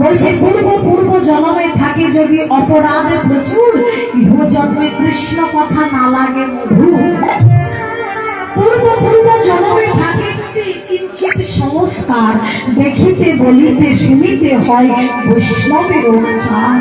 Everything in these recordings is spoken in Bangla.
বলছে, পূর্ব পূর্ব জন্মে থাকে যদি অপরাধ প্রচুর, ইহ জন্মে কৃষ্ণ কথা না লাগে মধু। পূর্ব পূর্ব জন্মে থাকে কিঞ্চিত সংস্কার, দেখিতে, বলিতে, শুনিতে হয় বৈষ্ণবের আচার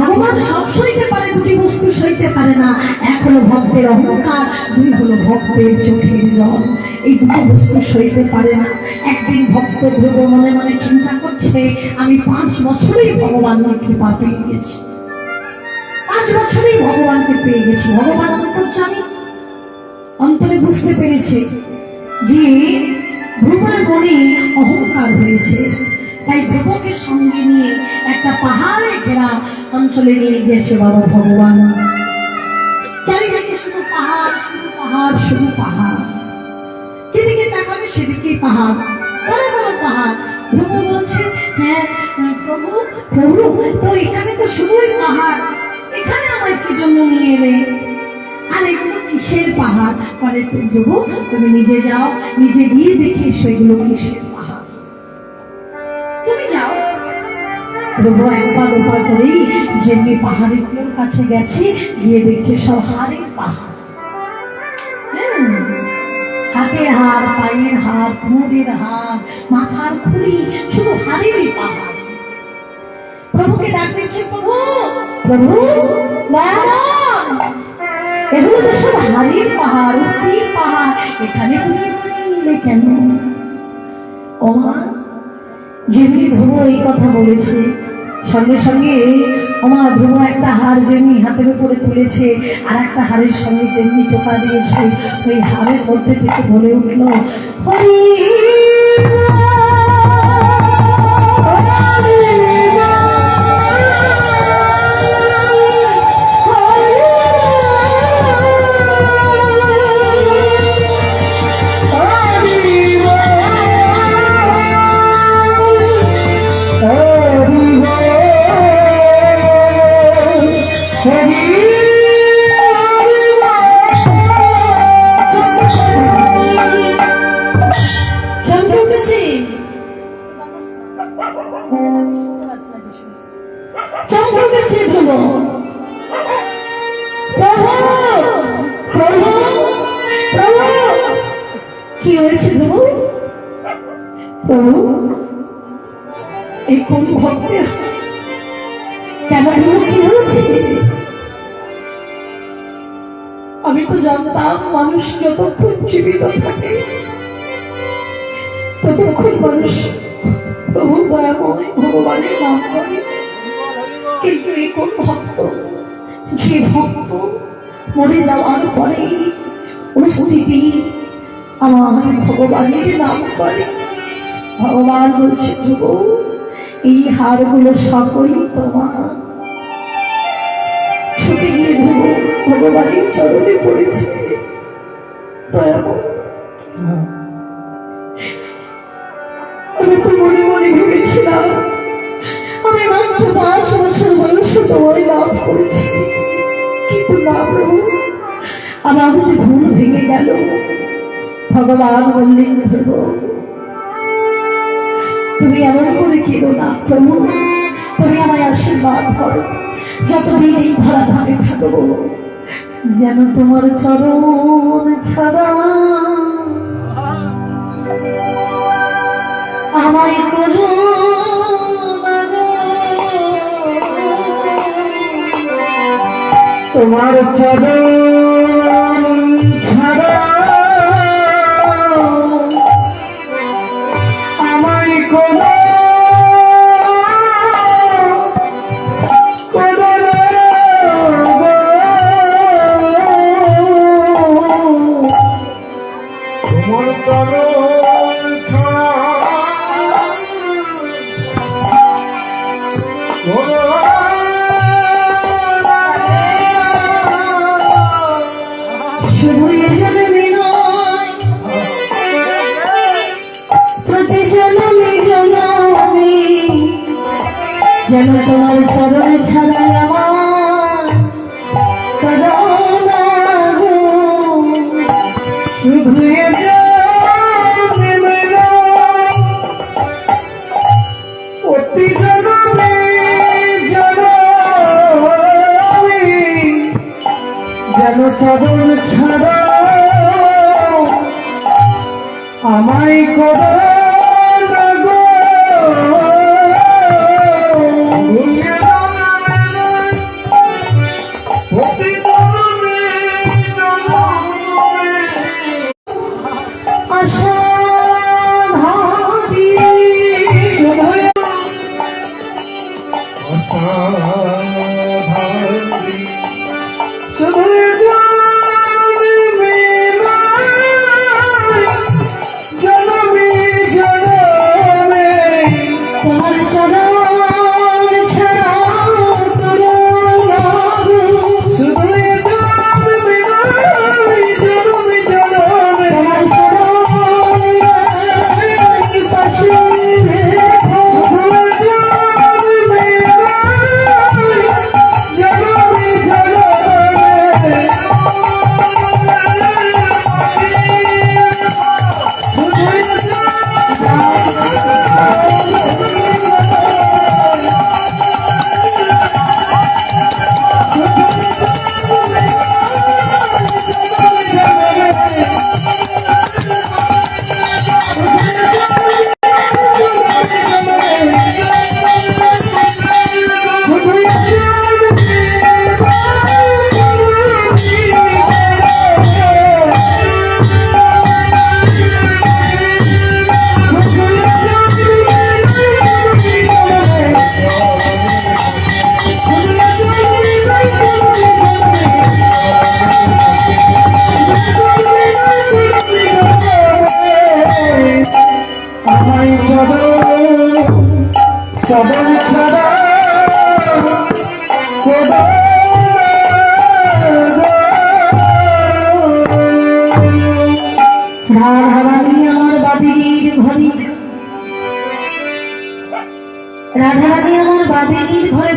ভগবান সব সইতে পারে, দুটি বস্তু সইতে পারে না। এক হলো ভক্তের অহংকার, দুই হলো ভক্তের চোখের জল। এই দুটো বস্তু সইতে পারে না। একদিন ভক্ত ধ্রুব মনে মনে চিন্তা করছে, আমি পাঁচ বছরেই ভগবানের কৃপা পেয়ে গেছি। পাঁচ বছরেই ভগবানকে পেয়ে গেছি। ভগবান অন্তর্জামী অন্তরে বুঝতে পেরেছে যে ধ্রুবের মনে অহংকার হয়েছে। তাই ধ্রুবকে সঙ্গে নিয়ে একটা পাহাড়ে ঘেরা অঞ্চলে নিয়ে গিয়েছে বাবা ভগবান। চারিদিকে শুধু পাহাড় শুধু পাহাড় শুধু পাহাড়। যেদিকে তাকাবে সেদিকে পাহাড়। বড় বড় পাহাড়। ধ্রুব বলছে হ্যাঁ প্রভু প্রভু, তো এখানে তো শুধুই পাহাড়। এখানে আমার কি জন্য নিয়ে এলে? আর এগুলো কিসের পাহাড়? তো ধ্রুব তুমি নিজে যাও, নিজে গিয়ে দেখে এসো এগুলো কিসের? ধ্রুব একবার ওপার করেই। যেমনি পাহাড়ের কাছে গেছে, গিয়ে দেখছে সব হাড়ের পাহাড়। হাতের হার পায়ের হার কোমরের হার মাথার খুলি, শুধু হাড়েরই পাহাড়। প্রভুকে ডাক দিচ্ছে, প্রভু প্রভু এগুলো তো সব হাড়ের পাহাড়, অস্থির পাহাড়। এখানে তুমি নিলে কেন? ওমা, যেমনি ধ্রুব এই কথা বলেছে সঙ্গে সঙ্গে আমার ধ্রুব একটা হার যেমনি হাতের উপরে তুলেছে, আর একটা হারের সঙ্গে যেমনি টোকা দিয়েছে, ওই হারের মধ্যে থেকে বলে উঠল, হরি আমি তো জানতাম মানুষ যতক্ষণ জীবিত থাকে, ততক্ষণ মানুষ প্রভু দয়াময়, ভগবানের নাম করে কিন্তু এই কোন ভক্ত, যে ভক্ত মরে যাওয়ার পরে অনুস্থিতি আমার ভগবানের নাম করে। ভগবান বলছে ধ্রুব এই হারগুলো সকলই তোমার। ভগবানের চরণে পড়েছে। আমি তো মনে মনে ভেবেছিলাম, আমি মাত্র পাঁচ বছর বয়সে লাভ করেছি। কিন্তু না প্রভু, আমার যে ভুল ভেঙে গেল, ভগবান বললেন তুমি এমন করে কেঁদো না, প্রভু। তুমি আমায় আশীর্বাদ করো। যতদিন এই ভরা ধারে থাকব যেন তোমার চরণ ছাড়া আমায় করো তোমার চরণ ছাড়া আমায় কোনো যেন তোমার চরণ ছাড়াই আমার করোনা গো ছাড়া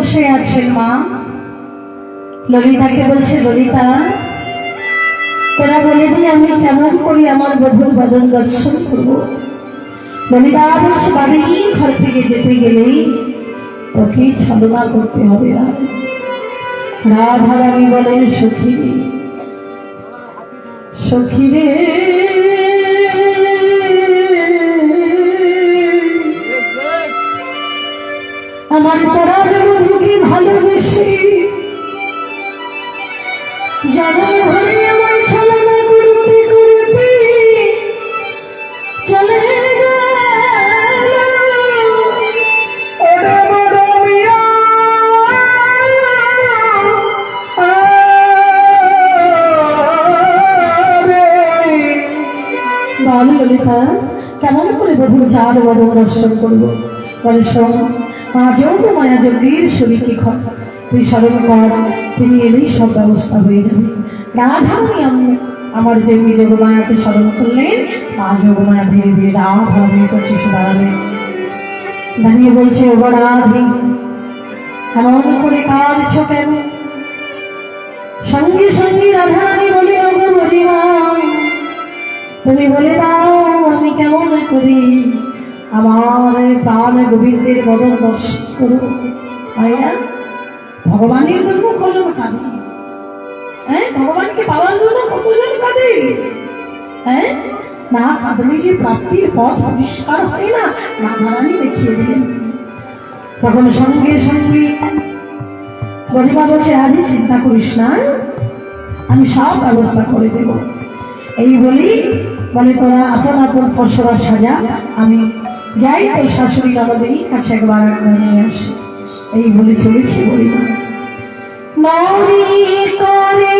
বসে আছেন মা। ললিতাকে বলছে, ললিতা, তোরা বলে দিই আমি কেমন করি আমার বধুর বদন দর্শন করব? ললিতা বলছে বাদিনীর ঘর থেকে যেতে গেলেই তোকে ছলনা করতে হবে না রাধারানী বলেন, সখী সখী রে বল ললিতা, কেমন করে বধুর চার বড় দর্শন করব? বলে, শোন, মা যোগ মায়া যোগীর শরীরকে ঘর তুই স্মরণ কর, তিনি এলেই সব ব্যবস্থা হয়ে যাবে। রাধারানী আম- আমার যে যোগ মায়াকে স্মরণ করলেন, মা যোগ মায়া ধীরে ধীরে রাধারানীর কাছে এসে দাঁড়ালেন দাঁড়িয়ে বলছে, ও রাধে, এমন করে কাঁদছ কেন? সঙ্গে সঙ্গে রাধারানী বলে ওগো বলিমা তুমি বলে দাও, আমি কেমন করি? আমার প্রাণ গোবিন্দের বদল দর্শন করো। ভাইয়া ভগবানের জন্য কজন কাঁদে। হ্যাঁ ভগবানকে পাওয়ার জন্য কতজন কাঁদে? হ্যাঁ না কাঁদলে যে প্রাপ্তির পথ আবিষ্কার হয় না, রাধারানী দেখিয়ে দিলেন। তখন সঙ্গে সঙ্গে বলিমা বলছে আদি চিন্তা করিস না, আমি সব ব্যবস্থা করে দেব। এই বলি, বলে তোরা আপন আপন ফসলা সাজা, আমি যাই তোর শাশুড়ি ননদিনী কাছে একবার নিয়ে আসি। এই বলে চলেছি বলি না করে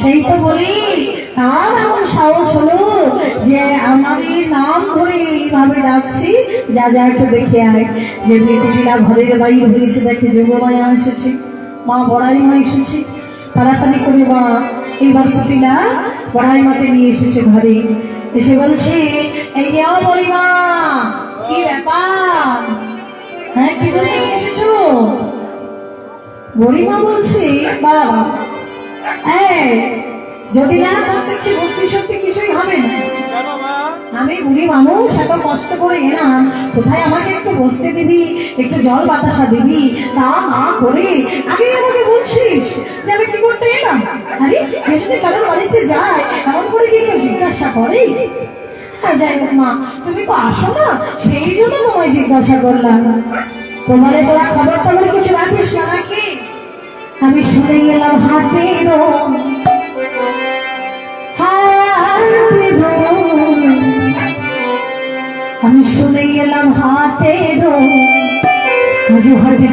সেই তো বলি আর এমন সাহস হলো যে আমাদের নাম ধরে এইভাবে ডাকছি, যা যা একটু দেখে আয় যে মেয়েটিলা ঘরের হয়েছে, দেখে মা বড়াই মা এসেছে। তাড়াতাড়ি করে মা মাকে নিয়ে এসেছে ঘরে। এসে বলছে, এই যে ও বলিমা কি ব্যাপার? হ্যাঁ এসেছ? বলছে, বাবা এই, যদি না করতেছি ভক্তি সত্যি কিছুই হবে না। আমি বুড়ি মানুষ এত কষ্ট করে এলাম কোথায় আমাকে একটু বসতে দিবি একটু জল বাতাসা দিবি? তা না করে আগে আমাকে বলছিস যে আমি কি করতে এলাম? আরে যদি কারোর বাড়িতে যায় এমন করে কি কেউ জিজ্ঞাসা করে? হ্যাঁ যাই হোক মা তুমি তো আসো না সেই জন্য তোমায় জিজ্ঞাসা করলাম। তোমারে তোরা খবর টবর কিছু রাখিস না নাকি? আমি শুনে গেলাম হাতের আমি শুনে গেলাম হাতের মুঝে হতে